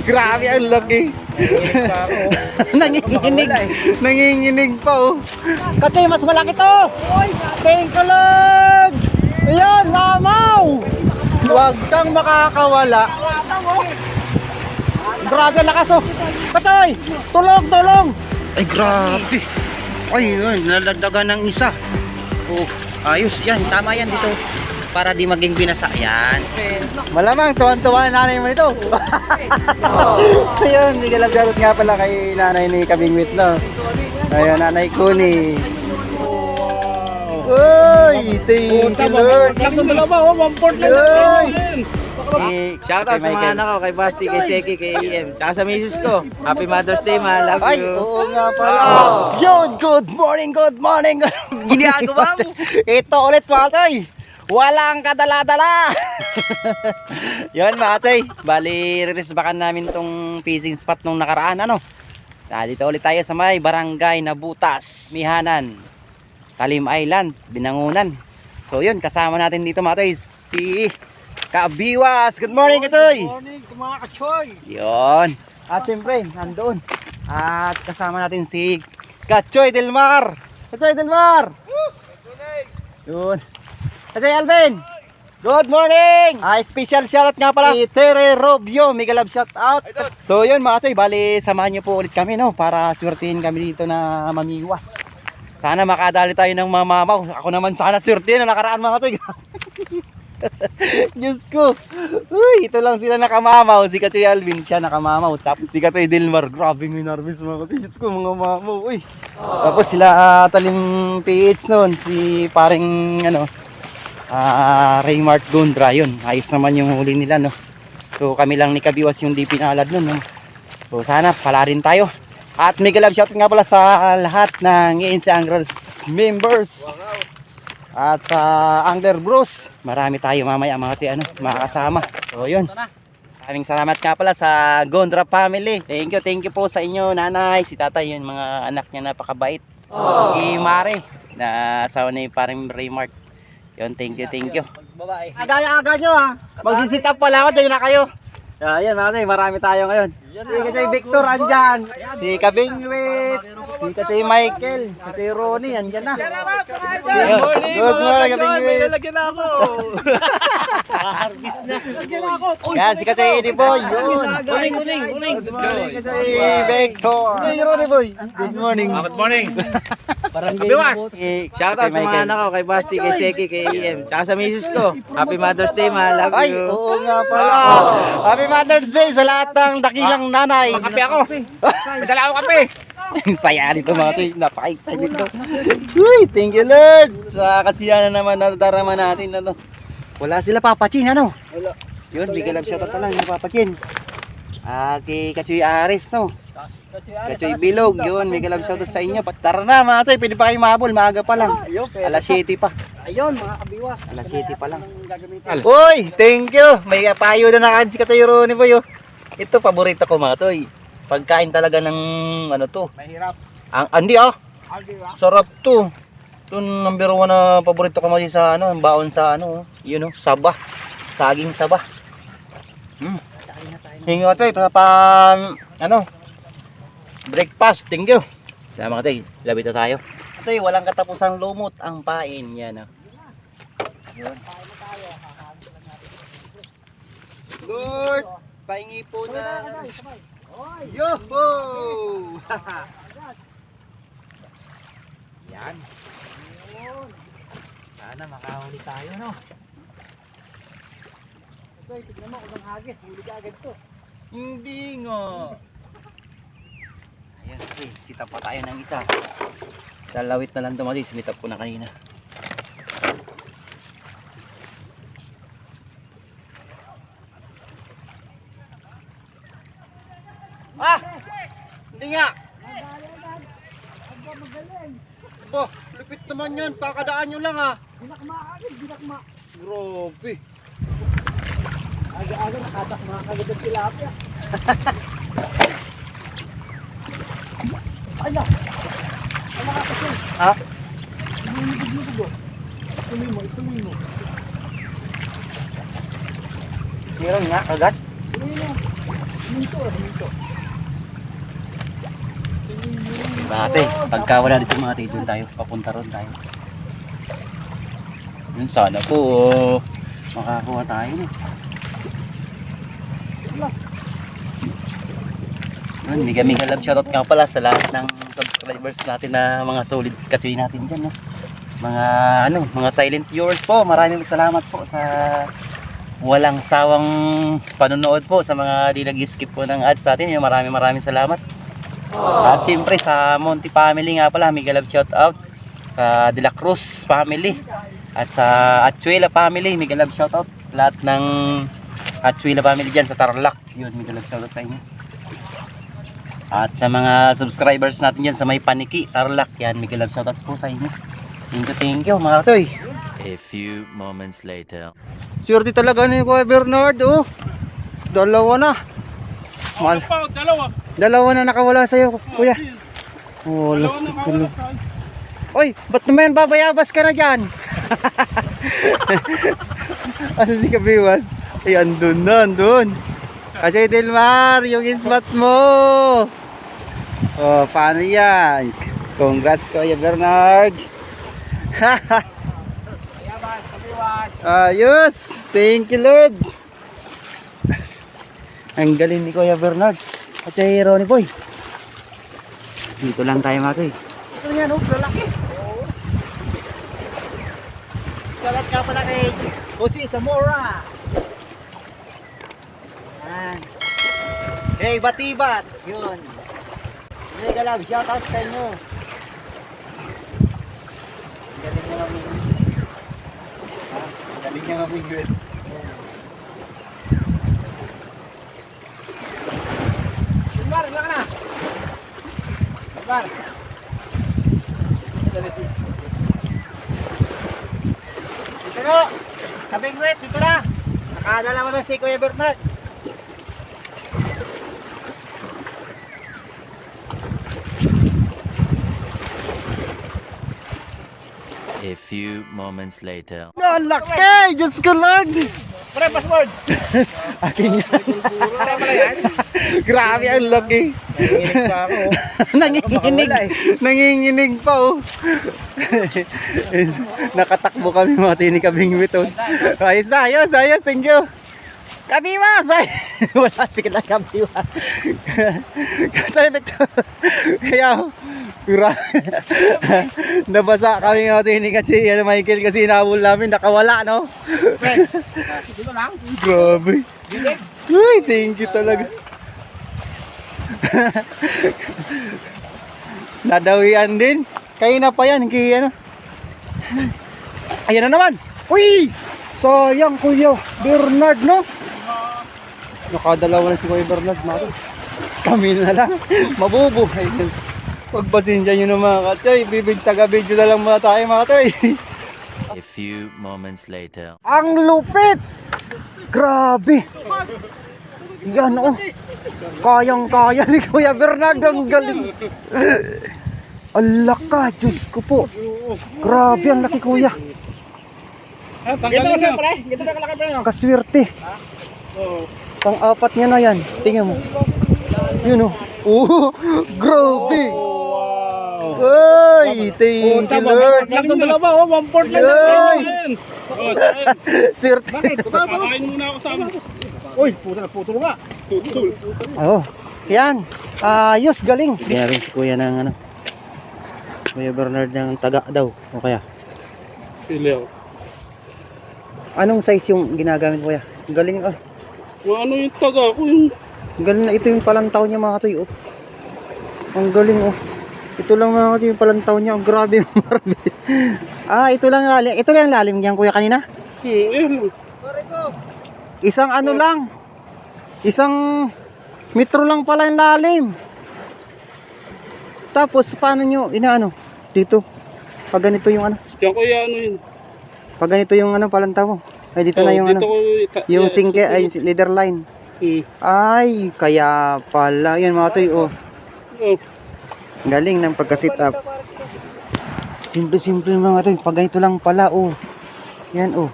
Grabe, ang laki. nanginginig. Nanginginig pa, oh. Kasi mas malaki to. Thank you, Lord. Ayan, mamaw. Huwag kang makakawala. Grabe ang lakas, oh. Katoy, tulong, tulong. Ay, grabe. Ay, yun, nalagdagan ng isa. Oh, ayos yan. Tama yan dito. Para di maging binasa. Yan. Malamang, tuwan-tuwa na nanay mo ito. so yun, hindi galap-galap nga pala kay nanay ni Kabingwit, no? Ayun, nanay ko ni... Uy, thank you, Lord. Lang ng dalawa, oh, one port lang. Uy. Eh, Shoutout sa mga anak ko, kay Basti, kay Seki, kay EM, tsaka sa misis ko. Happy Mother's Day, ma. Love Ay, you. oo nga pala. Yun, good morning, good morning. Ginagawa mo. Ito ulit mga toy. Walang kadala-dala. Yun mga toy. Bali, ririsbakan namin tong fishing spot nung nakaraan. Ano? Ah, dito ulit tayo sa may barangay na Butas, Mihanan, Talim Island, Binangunan. So yun, kasama natin dito mga toy. Si Kabiwas. Good morning, Katoy. morning, mga kachoy. Yun. At siyempre, nandoon. At kasama natin si Kachoy Delmar. Kachoy Delmar. Yun. Kachoy Alvin. Good morning! Ah, special shoutout nga pala kay Tere Robio, mega love shoutout. So yun mga choy, bali samahan niyo po ulit kami no para swertihin kami dito na mamiwas. Sana makadali tayo ng mamamaw. Ako naman sana swertihin na nakaraan mga choy. Diyos ko. Uy, ito lang sila nakamamaw. Si Katoy Alvin, siya nakamamaw. Tapos si Katoy Dilmar, grabe may nervous mga Katoy. Diyos ko, mga mamaw. Uy. Tapos sila ah, talim PH noon. Si paring, ano, ah Raymart Gondra. Yun, ayos naman yung huli nila, no. So kami lang ni Kabiwas yung di pinalad nun, no. So sana pala rin tayo. At mega love shoutout nga pala sa lahat ng ANC Anglers members. At sa Angler Bros, marami tayo mamaya mga kasi ano, makakasama. So yun. Maraming salamat nga pala sa Gondra family. Thank you, thank you po sa inyo, nanay, si tatay, yung mga anak niya napakabait. Si Mare, na asawa ni parang Raymart. Yun, thank you, thank you. Babae. Aga-aga nyo ha. Magsisit up pala ako, dyan na kayo. Ayan mga kasi, marami tayo ngayon. Si Kasi Victor, andyan. Si Kabingwit. Si Kasi Michael. Si Kasi Ronnie, andyan na. Good morning, Good morning, mga kachoy. May Kabingwit. lalagyan na ako. Harvest na. Lalagyan ako. Yan, si Kasi Eddie Boy. Yun. Uling, uling, uling. Good morning, Kasi Victor. Si Ronnie Boy. Good morning. Good morning. Parang Kabiwas. Si Shoutout sa mga anak ko, kay Basti, kay Seki, kay EM, tsaka sa misis ko. Happy Mother's Day, ma. Love Ay, you. oo nga pala. Happy Mother's Day sa lahat ng dakilang nanay. Kape ako. Madala ako kape. Ang saya nito mga toy. Napaka-excited to. Uy, thank you Lord. Sa kasiyahan na naman nadarama natin. Ano. Wala sila papachin, ano? Wala. Yun, bigyan lang shoutout na lang yung papachin. Ah, kay Kachoy Ares, no? Kachoy Bilog, yun, bigyan lang shoutout sa inyo. Tara na mga toy, pwede pa kayo mahabol, maaga pa lang. Alas 7 pa. Ayun, mga kabiwa. Alas 7 pa lang. Uy, thank you. May payo na nakadis ka tayo Ronnie Boy. oh. Ito paborito ko mga toy. Pagkain talaga ng ano to. Mahirap. Ang andi ah. Aldiwa. Sarap to. Ito number one na paborito ko kasi sa ano, baon sa ano, yun know, saba. Saging saba. Hmm. Ito pa ano, breakfast. Thank you. Sama ka tayo, labit na tayo. Ito walang katapusang lumot ang pain. Yan ah. Yun. Lord, pahingi po na. Yoho! Yan. Sana makahuli tayo, no? Ito, tignan mo, unang hagis. Huli ka agad to. Hindi nga. Sitap pa tayo ng isa. Lalawit na lang dumali. Sinitap ko na kanina. Ah! Hindi nga! Bo, lupit naman yan. Pakadaan nyo lang ah. Binakma agad, binakma. Grabe. Aga-aga, nakatak mga kagad ang tilapia. Ay na! Ay nakakasin. Ha? Ituloy mo, ituloy mo. Meron nga, agad. Dito, dito. Dati, pagka wala dito mga ate, doon tayo, papunta ron tayo. Yun sana po, oh, makakuha tayo. No? Yun, hindi kami kalab shoutout nga pala sa lahat ng subscribers natin na mga solid katuloy natin dyan. No? Mga ano, mga silent viewers po, maraming salamat po sa walang sawang panonood po sa mga di nag-skip po ng ads natin. Yung maraming maraming salamat. At siyempre sa Monty family nga pala, mega love shout out sa De La Cruz family at sa Atsuela family, mega love shout out lahat ng Atsuela family diyan sa Tarlac. Yun, mega love shout out sa inyo. At sa mga subscribers natin diyan sa may Paniki, Tarlac, yan mega love shout out po sa inyo. Thank you, thank you mga toy. A few moments later. Swerte talaga ni Kuya Bernard, oh. Dalawa na. Mal Pa, dalawa. dalawa na nakawala sa'yo, kuya. Oh, na tuloy. Oy, ba't naman babayabas ka na dyan? Asa si Kabiwas? Ay, andun na, andun. Kasi Delmar, yung isbat mo. Oh, paano yan? Congrats, Kuya Bernard. Ayos! Thank you, Lord. Ang galing ni Kuya Bernard. At si Ronnie Boy. Dito lang tayo mga toy. Ito yan, oh, lalaki. Salat ka pala kay Jose Zamora. Yan. Hey, Batibat. Yun. Hey, Galab, shout out sa inyo. Ang Galing nyo namin. Ha? Ang Galing nyo namin. Bar, ilan ka na? Bar. Dito no. Sabing wet, dito na. Nakadala mo na si Kuya Bernard. A few moments later. Ang laki! Diyos ko Lord! Pre, password. Akin yan. Pre, pala yan. Grabe ang laki. Nanginginig pa ako. Nanginginig. Nanginginig pa oh. Nakatakbo kami mga tinikabing wito. Ayos na, ayos, ayos. Thank you. Kabiwas! Ay! Wala si kita kabiwas. Sabi ito. Kaya, pura. Nabasa kami mga tinik kasi ano, Michael kasi inaabol namin. Nakawala, no? Dito lang. Grabe. Uy, thank you talaga. Nadawian din. Kayo na pa yan, kay ano. Ayan na naman. Uy! Sayang kuya. Bernard, no? Nakadalawa na si Kuya Bernard, tol. Kami na lang. Mabubuhay. Pagpasensya nyo na mga katsoy. Bibig taga-video na lang muna tayo mga toy. A few moments later. Ang lupit! Grabe! Yan oh. Kayang-kaya ni Kuya Bernard ang galing. Ala ka, Diyos ko po. Grabe ang laki kuya. Gito ka siya, pre. Gito na kalaki, pre. Kaswerte. Oo. Pang-apat niya na yan. Tingnan mo. Yun oh. Oh, grabe. Wow. Ay, thank you Tama, Lord. lang itong dalawa, oh. One fourth lang. Oh, Swerte. Bakit? Kakain muna ako sa amin. Uy, puto na puto nga. Tutol. Oo. Oh, yan. Ayos, galing. Kaya rin si kuya ng ano. Kuya Bernard ng taga daw. O kaya. Pilyo. Anong size yung ginagamit kuya? Galing ah. Mga ano yung taga ko yung... Galing na ito yung palantaw niya mga katoy. Oh. Ang galing oh. Ito lang mga katoy yung palantaw niya. Ang grabe yung marabis. ah, ito lang lalim. Ito lang yung lalim niyan kuya kanina. Hmm, eh. Isang ano lang. Isang metro lang pala yung lalim. Tapos paano nyo inaano? Dito. Pag ganito yung ano. Diyan ko yung ano yun. Pag ganito yung ano palantaw mo. Ay dito Oh, na yung dito ano. ko Yung yeah, singke ay leader line. Hmm. Ay, kaya pala. Yan mga toy. Oh. Oh. Galing ng pagka-sit up. Simple-simple mga toy. Pag ganito lang pala. Oh. Yan oh.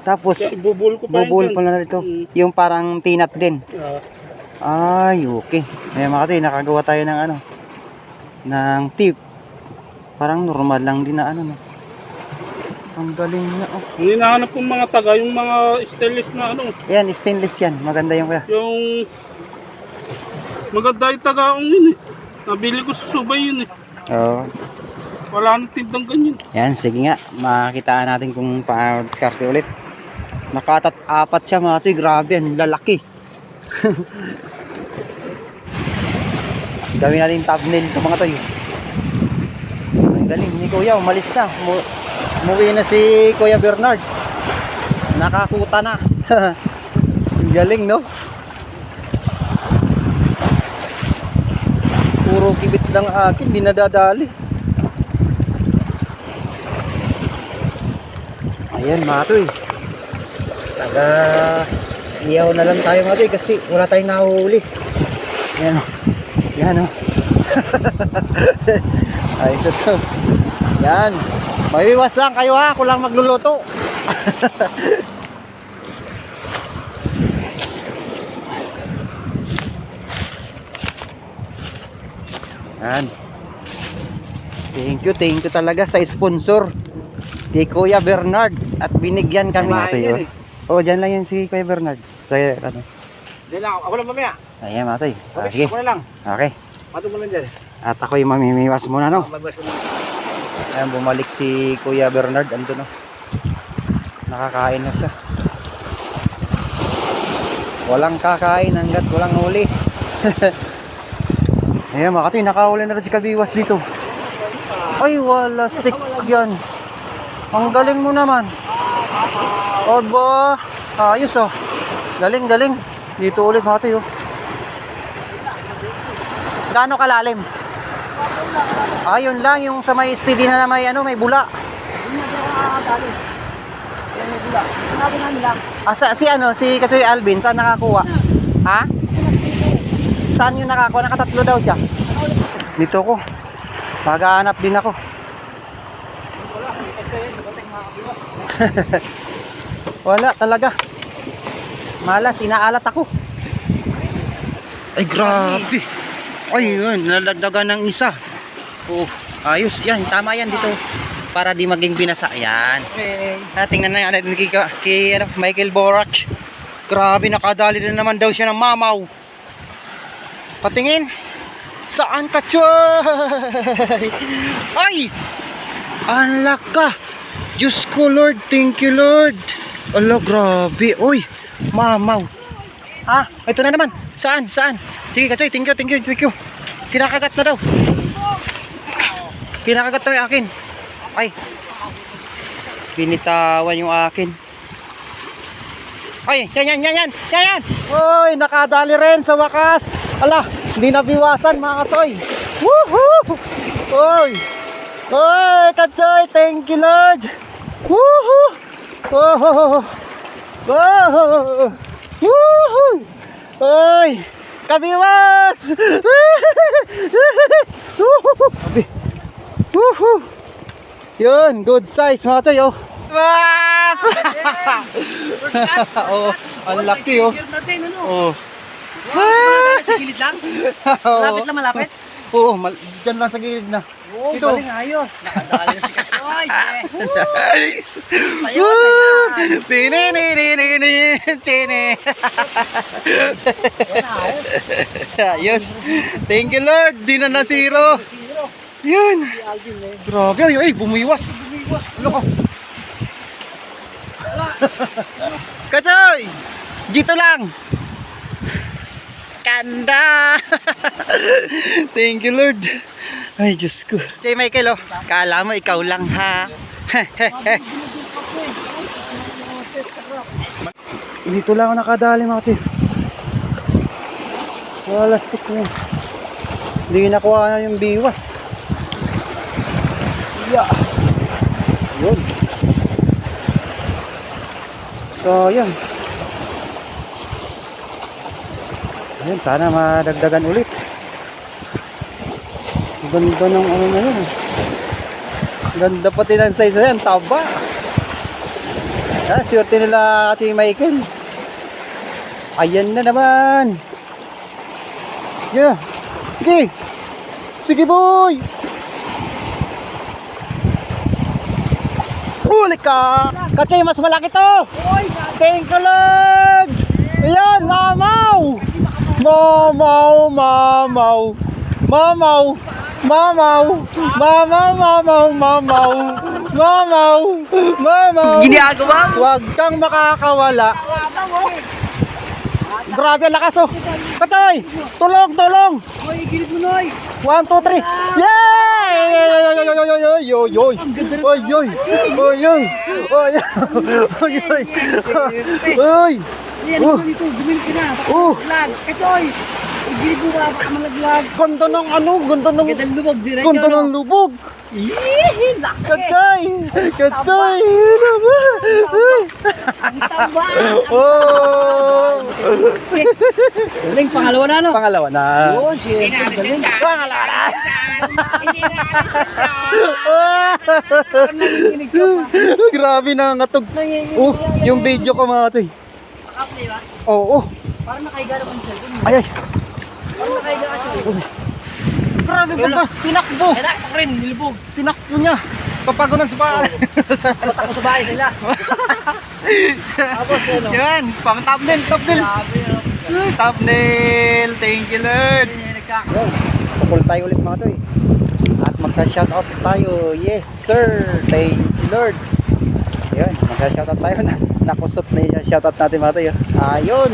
Tapos, Kaya Bubul ko pa bubul pala na ito. Hmm. Yung parang tinat din. Ah, Ay, okay. Ayan mga katoy, nakagawa tayo ng ano, ng tip. Parang normal lang din na ano, no. Ang galing na, oh. Yung hinahanap kong mga taga, yung mga stainless na ano, Yan, stainless yan. Maganda yung kuya. yung maganda yung taga akong yun eh. Nabili ko sa subay yun eh. Oo. Wala nang tindang ganyan. Yan, sige nga. Makitaan natin kung paano diskarte ulit. Nakatat apat siya mga katoy. Grabe, ang lalaki. Gawin natin thumbnail ito mga toy. Ang galing ni Kuya, umalis na. Mu- Umuwi na si Kuya Bernard. Nakakuta na. Galing, no? Puro kibit lang akin, di nadadali. Ayan mga toy. Taga iyaw na lang tayo mga toy kasi wala tayong nahuhuli. Yan o. Yan o. Ayos ito. Yan. Mabiwas lang kayo ha. Ako lang magluluto. Yan. Thank you, thank you talaga sa sponsor kay Kuya Bernard at binigyan kami Kumain ito yan yun. Oh, dyan lang yan si Kuya Bernard. Sa ano. Hindi lang, ako lang mamaya. Ayan mga toy. Ah, Okay, sige. ako na lang. Okay. Pato mo lang dyan. At ako'y mamimiwas muna no. Magbas ko na. Ayan, bumalik si Kuya Bernard. Ando no. Nakakain na siya. Walang kakain hanggat walang huli. Ayan mga katoy, nakahuli na rin si Kabiwas dito. Ay, wala stick yan. Ang galing mo naman. Oba, ayos oh. Galing, galing. Dito ulit mga katoy oh. Gaano kalalim? Ayun lang yung sa may steady na may ano, may bula. Ah, sa, si ano, si Kachoy Alvin, saan nakakuha? Ha? Saan yung nakakuha? Nakatatlo daw siya. Dito ko. Maghahanap din ako. Wala talaga. Malas, inaalat ako. Ay, grabe. Ay, yun, nalagdagan ng isa. Oh, ayos yan. Tama yan dito. Para di maging binasa. Yan. Ah, tingnan na natin kay, kay ano, Michael Borach. Grabe, nakadali na naman daw siya ng mamaw. Patingin. Saan ka, Choy? Ay! Anlak ka. Diyos ko, Lord. Thank you, Lord. Ala, grabe. Uy, mamaw. Ha? Ito na naman. Saan? Saan? Sige, Kachoy. Thank you, thank you, thank you. Kinakagat na daw. Kinakagat daw yung akin. Ay. Binitawan yung akin. Ay, yan, yan, yan, yan, yan, yan. Uy, nakadali rin sa wakas. Ala, hindi nabiwasan mga katoy. Woohoo! Uy. Uy, katoy, thank you Lord. Woohoo! Oh, oh, Woohoo! Uy, kabiwas! Woohoo! Yun, good size mga katoy, oh. Mas! oh, ang laki oh. Oh. Sa gilid lang? Malapit lang malapit? Oo, mal dyan lang sa gilid na. Oo, Ito. galing ayos. Nakadali na si Kachoy. Tinininininini, tini. Ayos. Thank you Lord, di na nasiro. Yun. Grabe, ay, ay, bumiwas. Bumiwas. Ano ko? Kachoy! Dito lang. Kanda! Thank you, Lord. Ay, Diyos ko. Jay Michael, oh. Kala mo ikaw lang, ha? Dito lang ako nakadali, mga kasi. Wala stick na yun. Hindi nakuha na yung biwas. Yeah. Yun. So, yun. Ayun, sana madagdagan ulit. Ganda ng ano na yun. Ganda pati ng size na yan, taba. Ah, swerte nila si Michael. Ayan na naman. Yeah. Sige. Sige, boy. Huli ka! Kachay, mas malaki to! Thank you, Lord! Ayan, mamaw! Mamaw, mamaw. Mamaw. Mamaw. Mamaw, mamaw, mamaw. Mamaw. Mamaw. Giniagawa? Huwag kang makakawala. Grabe lakas oh. Katoy, tulong, tulong. Hoy, gilid mo noy. 1 2 3. Yay! Oy, oy, oy. Oy, oy. Oy, oy. Oy, oy. Oy. Ayan, oh. dito, bumili ka na. Oh. Lag, katoy. Igrigo ka, baka malaglag. Ganda ng ano, ganda ng... Ganda ng lubog, diretso. Ganda ano? ng lubog. Ihihi, laki. Katoy, katoy. Ano ba? Ang taba. Oh. Galing, pangalawa na, no? Pangalawa na. Oo, siya. Pangalawa na. Grabe na ngatog. Oh, yung video ko mga ito Up na yun, Oo, oh, Parang nakahiga naman siya. ay, ay. Parang nakahiga ka siya. Grabe pagka tinakbo. Kaya na, rin, nilubog. Tinakbo niya. Papagunan sa paa. Patak ko sa bahay nila. Tapos, ano? Yan, pang thumbnail, thumbnail. Grabe, ano? Thumbnail, thank you Lord. Yan, tukol tayo ulit mga toy. At magsa-shoutout tayo. Yes sir, thank you Lord. Yan, magsa-shoutout tayo na. Nakusot na yung shoutout natin mga toy. Ayun.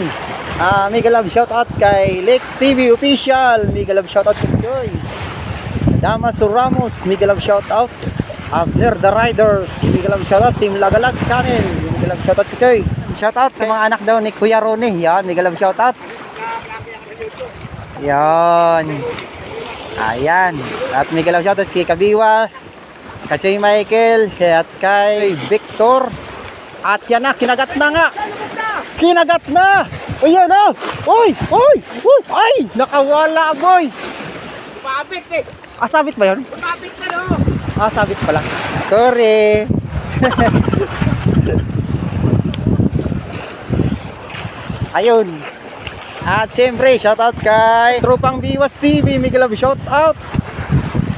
Ah, mega love shoutout kay Lex TV Official. Mega love shoutout kay Joy. Damaso Ramos, mega love shoutout. Abner the Riders, mega love shoutout. Team Lagalag Channel, mega love shoutout kay Joy. Shoutout sa mga anak daw ni Kuya Ronnie. Yan, mega love shoutout. Yan. Ayan. At mega love shoutout kay Kabiwas, kay Michael, at kay Victor. At yan na, kinagat na nga. Kinagat na! Ayan na! Uy! Uy! Uy! Ay! Nakawala, boy! Pabit eh! Ah, sabit ba yun? Pabit ka no! Ah, sabit pala. Sorry! Ayun. At siyempre, shoutout kay Tropang Biwas TV, Miguel Love shoutout.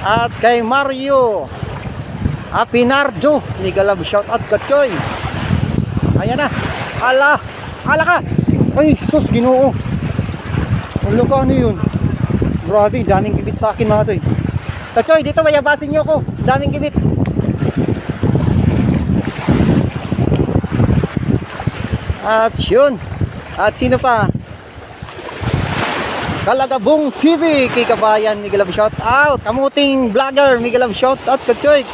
At kay Mario Apinardo, Miguel Love shoutout ka Choy. Ayan na. Ala! Ala ka! Ay, sus, ginoo. Ulo ka, ano yun? Grabe, daming kibit sa akin mga toy. Kachoy, dito mayabasin niyo ako. Daming kibit. At yun. At sino pa? Kalagabong TV kay Kabayan Miguel Love shout out. Kamuting vlogger Miguel Love shout out Kachoy.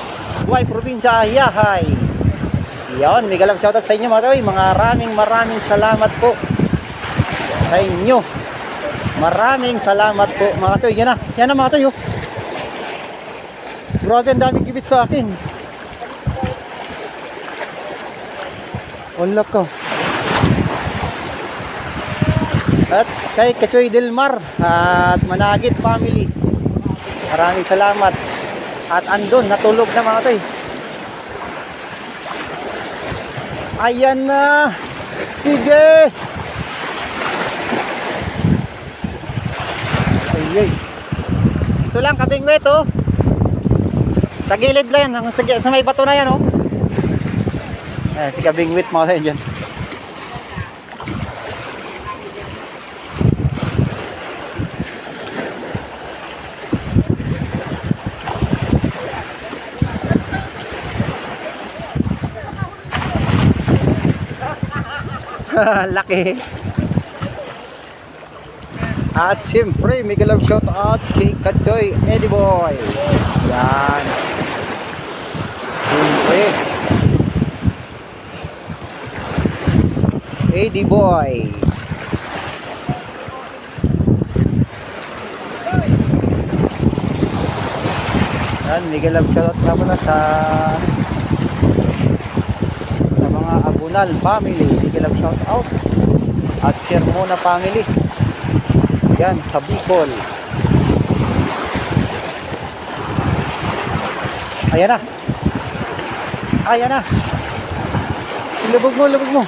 Buhay probinsya Yahay. Yan, Miguel Love shout out sa inyo mga. Mga maraming maraming salamat po sa inyo. Maraming salamat po mga toy. Yan na. Yan na mga toy. oh. Grabe ang daming gibit sa akin. Wala ko. At kay Kachoy Delmar at Managit family. Maraming salamat. At andun, natulog na mga toy. Ayan na. Sige. Ay, ay. Ito lang, kabing wet, oh. Sa gilid lang yan, sa, sa may bato na yan, oh. Ayan, si kabing wet mga tayo dyan. Laki. At siyempre, mega love shout out kay Kachoy Eddie Boy. Yan. Siyempre. Eddie Boy. Yan, mega love shout out nga pala sa sa mga Abunal family. Mega love shout out. At Shermona family. Yan, sa Bicol. Ayan na. Ayan na. Lubog mo, lubog mo.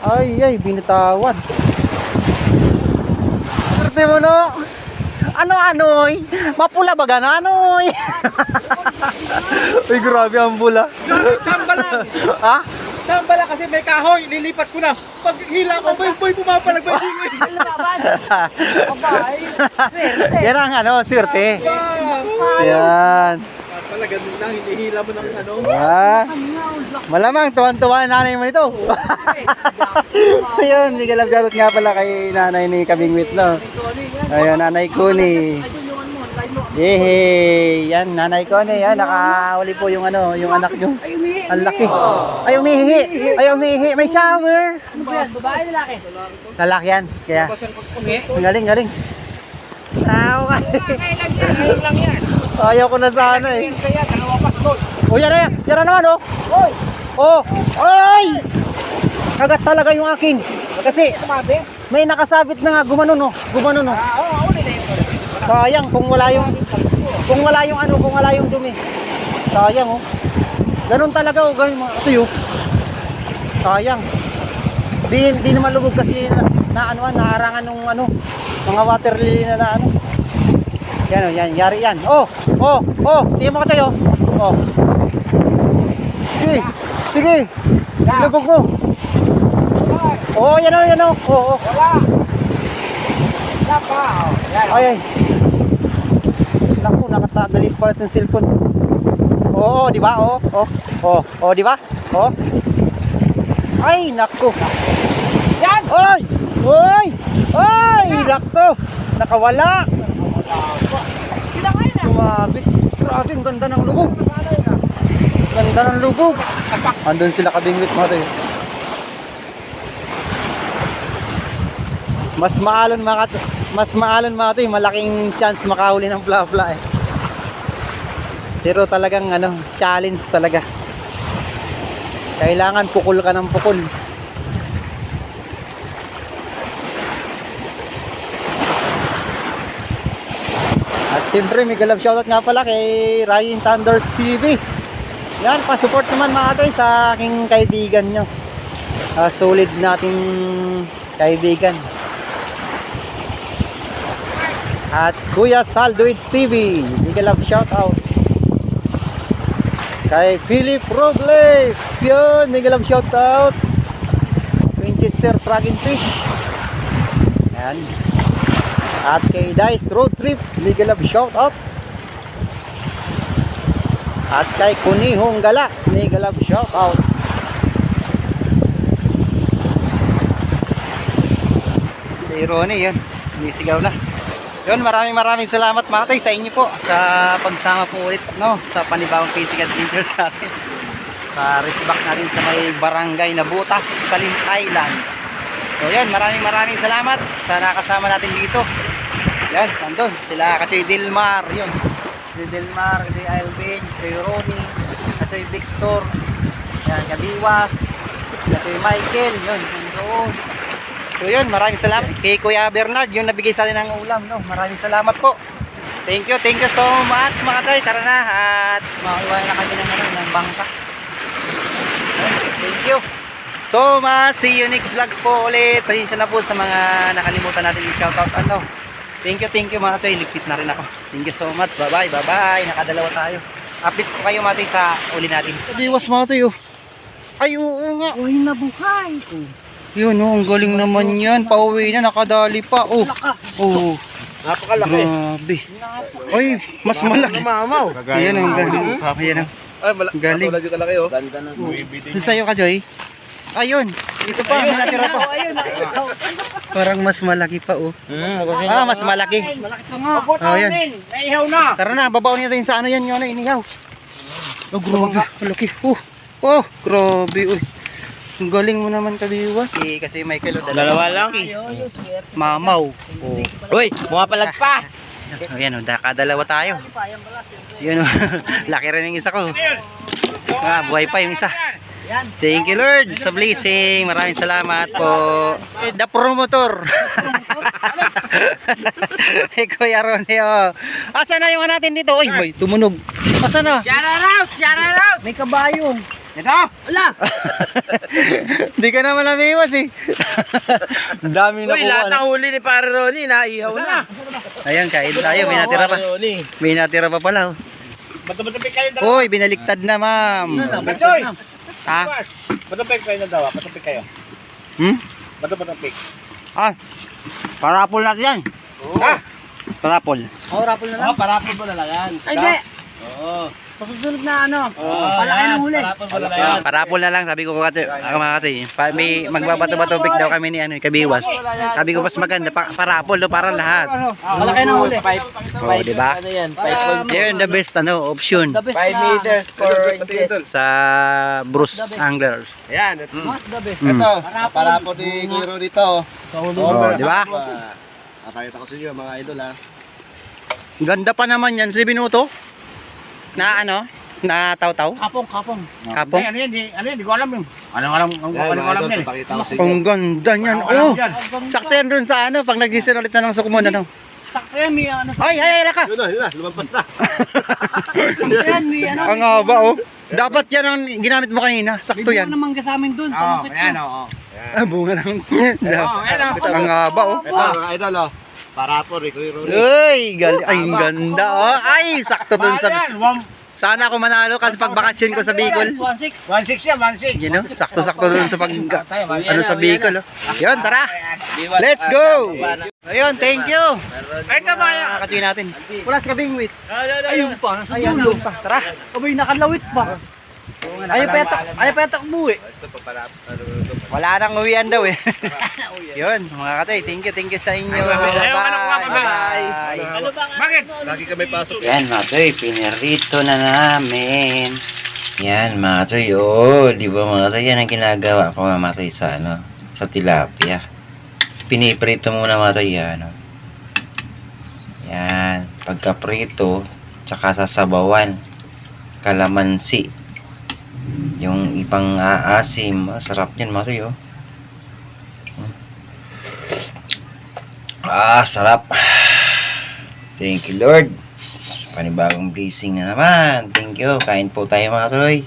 Ay, ay, binitawan. Swerte mo no. Ano anoy? Mapula ba gana anoy? Uy, grabe ang bula. Samba lang. ha? Samba lang kasi may kahoy. Lilipat ko na. Pag hila ko, boy, boy, pumapalag. Boy, boy. Yan ang ano, swerte. Yan. Pala, ganun lang. Hinihila mo ng ano. Ah, malamang tuwan-tuwa nanay mo ito. Ayun, hindi ka shoutout nga pala kay nanay ni Kabingwit, no? Ayun, nanay Kuni. Yehey! Yan, nanay Kuni. Yan, nakahuli po yung ano, yung anak nyo. Ang laki. Ay, umihi! Ay, umihi! May shower! Ano ba yan? Babae, lalaki? Lalaki yan. Kaya, ang galing, galing. Tao ka. Ngayon lang yan. Ayaw ko na sana eh. Kaya, dalawa pa doon. Yan na yan. Na oh. Hoy! Oh! Ay! Kagat talaga yung akin. Kasi may nakasabit na nga gumanon, oh. Gumanon, oh. Sayang kung wala yung kung wala yung ano, kung wala yung dumi. Sayang, oh. Ganun talaga, oh. Ganun mga ito, oh. Sayang. Di, di naman lubog kasi na, na ano, ah, naarangan ng ano, mga water lily na, na ano. Yan, oh, yan, yari yan. Oh, oh, oh, tingnan mo ka tayo. Oh. Sige, sige. Lubog mo. Oh, yan oh, yan oh. Oh, oh. Wala. Wala pa. Oh, yan. Ay, ay. Naku, nakatagalit pala itong cellphone. Oo, di ba? Oo, oo, oo, oo, di ba? Oo. Ay, naku. Yan! Ay! Ay! Ay, naku. Nakawala. Sumabit. Grabe, ang ganda ng lubog. Ganda ng lubog. Andun sila kabingwit mga tayo. Mas maalon mga mas maalon mga tayo, malaking chance makahuli ng pla-pla eh. Pero talagang ano, challenge talaga. Kailangan pukul ka ng pukul. Siyempre, may galab shoutout nga pala kay Ryan Thunders TV. Yan, pa-support naman mga atoy sa aking kaibigan nyo. Ah, solid nating kaibigan. At Kuya Saldoids TV, may galab shoutout. Kay Philip Robles, yun, may galab shoutout. Winchester and Fish. Yan. At kay Dice Road Trip, Miguel Love shout out. At kay Kunihong Gala, Miguel Love shout out. Si Ronnie, yun. Nisigaw na. Yun, maraming maraming salamat mga tay sa inyo po sa pagsama po ulit no, sa panibawang physical adventures natin. Race back natin sa may barangay na Butas, Talim Island. So yan, maraming maraming salamat sa nakasama natin dito. Yan, nandun. Sila Katoy Dilmar, yun. Si Dilmar, Katoy Alvin, Katoy Ronnie, Katoy Victor, yan, Kabiwas, Katoy Michael, yun, nandoon. So yun, maraming salamat. Kay Kuya Bernard, yung nabigay sa atin ng ulam, no? Maraming salamat po. Thank you, thank you so much mga tay. Tara na at mauwi na kami ng, ano, ng bangka. Thank you so much. See you next vlogs po ulit. Pasensya na po sa mga nakalimutan natin yung shoutout. Ano? Thank you, thank you mga tay. Ligpit na rin ako. Thank you so much. Bye-bye, bye-bye. Nakadalawa tayo. Update ko kayo mga tay sa uli natin. Biwas mga tay oh. Ay, oo nga. Uy, nabuhay. Yun oh, ang galing naman yan. Pauwi na, nakadali pa. Oh, oh. Napakalaki. Grabe. Ay, mas malaki. Mamaw. Ayan ang galing. Ayan ang Ay, mala- galing. Lagi kalaki oh. Ganda ng Doon sa'yo ka, Joy? Ayun. Ito pa, may natira pa. Parang mas malaki pa, oh. Ah, mas malaki. Malaki pa nga. Oh, yan. Naihaw na. Tara na, babaon natin sa ano yan, yun na inihaw. Oh, grabe. Malaki. Oh, oh, grabe, uy. Ang galing mo naman, kabiwas. Si, kasi Michael, oh, Dalawa lang. Mamaw. Oh. Uy, pumapalag pa. Ayan, oh, kadalawa tayo. Yun, oh. laki rin yung isa ko. Ah, buhay pa yung isa. Thank you Lord sa blessing. Maraming salamat po. The promotor. hey, Kuya Ronnie, oh. Asa na yung natin dito? Uy, may tumunog. Asa na? Shout out! Shout out! May kabayo. Ito! Wala! Hindi ka naman namiwas eh. Ang daming Uy, lahat nakuha. ng huli ni Pare Ronnie, naihaw na. Ayan, kain tayo. May natira pa. May natira pa pala. oh. Bato-bato kayo dalawa. Uy, binaliktad na, ma'am. Bachoy! Ha? Bato-bato kayo na daw. Bato-bato kayo. Hmm? Bato-bato pick. Ah, parapol natin yan. Ha? Parapol. Oh, rapol na lang. Oh, parapol mo na lang yan. Ay, hindi. Oo. Pasusunod na ano. Oh, Palaki ng huli. Parapol na lang yan. Parapol na lang, sabi ko kati, ako mga kati. Pa, may magbabato-bato pick daw kami ni ano, Kabiwas. Sabi ko mas maganda, pa, parapol do para lahat. Malaki ng huli. Oh, di ba? Ano yan? 5 Yun the best ano, option The best 5 na- meters per inches. sa Bruce Anglers. Ayan. ito. Mas the best. Mm. Ito, parapol ni Kuya dito. Oh, di ba? Nakakita ko sa inyo mga idol ha. Ganda pa naman yan si Binuto. Na ano? Na taw-taw? Kapong, kapong. Kapong? Ano yan? di- Ano yan? Di ko alam yun. Ano alam? Ano ko alam yan? Pakita ko sa Ang ganda niyan. Ano alam Oh, yan? sakto yan dun sa ano, pag nag-design ulit na ng sukmon ano. Sakto yan, may ano. Ay, ay, ay, laka. Yun na, yun na, lumampas na. Sakto yan, may ano. Ang haba oh. Dapat yan ang ginamit mo kanina. Sakto yan. bunga naman sa amin dun. Oo, Pangkit ayan ko. oo. Ah, bunga lang. ayan, oh. Ang haba oh. Ito, idol, oh. Parapol, eh, Kuya Ronnie. Uy, gal ay ang ganda oh. Ay, sakto dun sa one- Sana ako manalo kasi pag bakasyon ko sa Bicol. 1.6. 1.6 yan, 1.6. You know, sakto-sakto dun sa pag ano sa Bicol. Oh. Yun, tara. Let's go. Ayun, thank you. Ay, tama yan. Kakatuin natin. Wala sa kabing. Ayun pa, nasa dulo. pa. Tara. Abay, nakalawit pa. Ayaw pa yata, ayaw pa yata umuwi. Wala nang uwian daw eh. Yun, mga katay, thank you, thank you sa inyo. Ay, ay, ano ba, ano ba? Bye. Ano Bakit? Lagi kami pasok. Yan mga toy, pinirito na namin. Yan mga toy, oh, di ba mga toy, yan ang ginagawa ko mga toy sa ano, sa tilapia. Piniprito muna mga toy, yan. oh. Yan, pagkaprito, tsaka sasabawan, kalamansi. Yung ipang aasim, sarap yan oh. Ah, sarap. Thank you, Lord. Panibagong blessing na naman. Thank you. Kain po tayo mga.